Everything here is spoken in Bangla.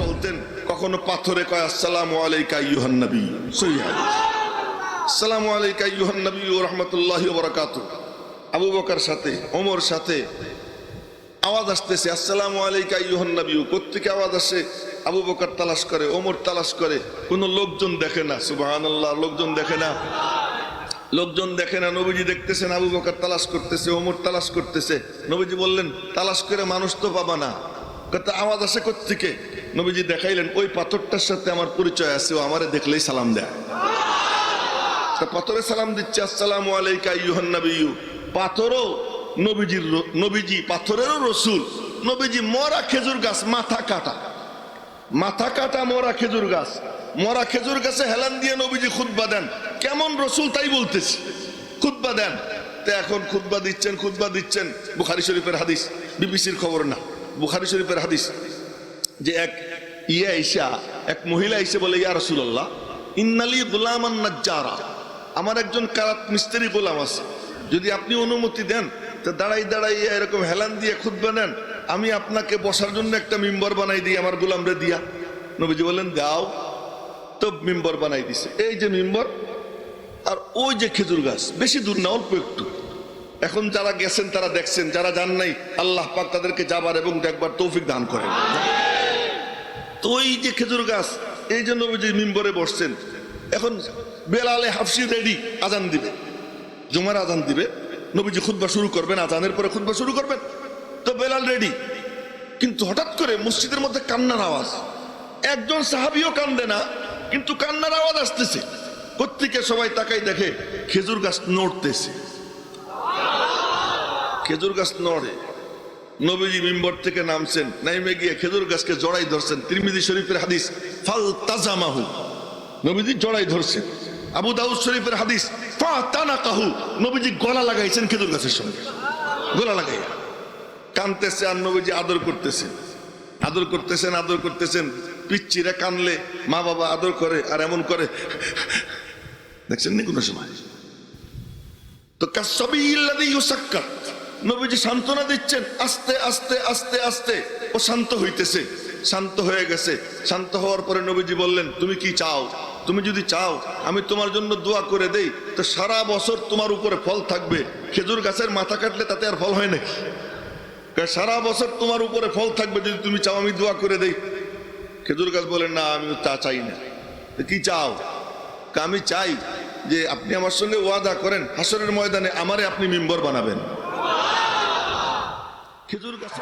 চলতেন, কখনো পাথরে কয়, আসসালাম আলাইকা ইউহান নবী। সহি হাদিস। আলাইকা ইউহান নবী ও রহমতুল্লাহি বরাকাত আবু বকার সাথে, ওমর সাথে আওয়াজ আসতেছে, আসসালামু আলাইকা নবী। কোত্থেকে আওয়াজ আসে? আবু বকার তালাশ করে, ওমর তালাশ করে, কোনো লোকজন দেখে না, সুবহানাল্লাহ, লোকজন দেখে না। লোকজন দেখে না, নবীজি দেখতেছেন, আবু বকার তালাশ করতেছে, ওমর তালাশ করতেছে। নবীজি বললেন, তালাশ করে মানুষ তো পাবা না। আওয়াজ আসে কোত্থেকে? নবীজি দেখাইলেন, ওই পাথরটার সাথে আমার পরিচয় আছে, ও আমারে দেখলেই সালাম দেয়। পাথরে সালাম দিচ্ছে, আসসালাম আলাইকা ইউহান নবিয়ু পাথরও নবীজির নবীজি পাথরেরও রসুল। নবীজি মরা খেজুর গাছ, মাথা কাটা। মাথা কাটা মরা খেজুর গাছ। মরা খেজুর গাছে হেলান দিয়ে নবীজি খুতবা দেন। কেমন রসুল তাই বলতেছি, খুতবা দেন। তা এখন খুতবা দিচ্ছেন খুতবা দিচ্ছেন। বুখারি শরীফের হাদিস, বিবিসির খবর না, বুখারি শরীফের হাদিস। যে এক ইয়া ইসা এক মহিলা এসে বলে, ইয়া রসুল্লাহ ইন্নালি গোলামান নাজ্জারা, আমার একজন কারাত মিস্ত্রি গোলাম আছে। যদি আপনি অনুমতি দেন, তো দাঁড়াই দাঁড়াই এরকম হেলান দিয়ে খুদবা নেন। আমি আপনাকে বসার জন্য একটা মিম্বর বানাই দিই, আমার গোলামরে দিয়া। নবীজি বললেন, দাও। তো মিম্বর বানাই দিছে। এই যে মেম্বর, আর ওই যে খেজুর গাছ, বেশি দূর না, অল্প একটু। এখন যারা গেছেন, তারা দেখছেন, যারা যান নাই, আল্লাহ পাক তাদেরকে যাবার এবং দেখবার তৌফিক দান করেন। তো ওই যে খেজুর গাছ, এই যে মিম্বরে বসছেন। এখন বেলালে হাফসি রেডি, আজান দিবে। জুমার আজান দিবে। নবীজি খুতবা শুরু করবেন, আজানের পরে খুতবা শুরু করবেন। তো বেলাল রেডি। কিন্তু হঠাৎ করে মসজিদের মধ্যে কান্নার আওয়াজ। একজন সাহাবিও কান্দে না, কিন্তু কান্নার আওয়াজ আসতেছে। প্রত্যেকে সবাই তাকাই দেখে খেজুর গাছ নড়তেছে। খেজুর গাছ নড়ে। নবীজি মিম্বর থেকে নামছেন, নাইমে গিয়ে খেজুর গাছকে জড়াই ধরছেন। তিরমিজি শরীফের হাদিস, ফাল তাজামাহু। নবীজি জড়াই ধরছেন। আবু দাউদ শরীফের হাদিস, ফা তানা কাহু নবীজি গলা লাগাইছেন খেজুর গাছের সঙ্গে। গলা লাগাইয়া। কানতেছে আর নবীজি আদর করতেছেন। আদর করতেছেন আদর করতেছেন। পিচ্চিরা কানলে মা বাবা আদর করে আর এমন করে। দেখছেন নি কোনো সময়? তো কাসবিল্লাদি ইউসাক্কাত নবীজি সান্ত্বনা দিচ্ছেন, আস্তে আস্তে আস্তে আস্তে। ও শান্ত হইতেছে, শান্ত হয়ে গেছে। শান্ত হওয়ার পরে নবীজি বললেন, তুমি কি চাও? তুমি যদি চাও, আমি তোমার জন্য দোয়া করে দেই। তো সারা বছর তোমার উপরে ফল থাকবে। খেজুর গাছের মাথা কাটলে তাতে আর ফল হয় নাকি সারা বছর তোমার উপরে ফল থাকবে যদি তুমি চাও, আমি দোয়া করে দেই। খেজুর গাছ বলেন না আমি তা চাই না। কি চাও? আমি চাই যে আপনি আমার সঙ্গে ওয়াদা করেন হাসরের ময়দানে আমারে আপনি মেম্বর বানাবেন। খেজুর গাছে।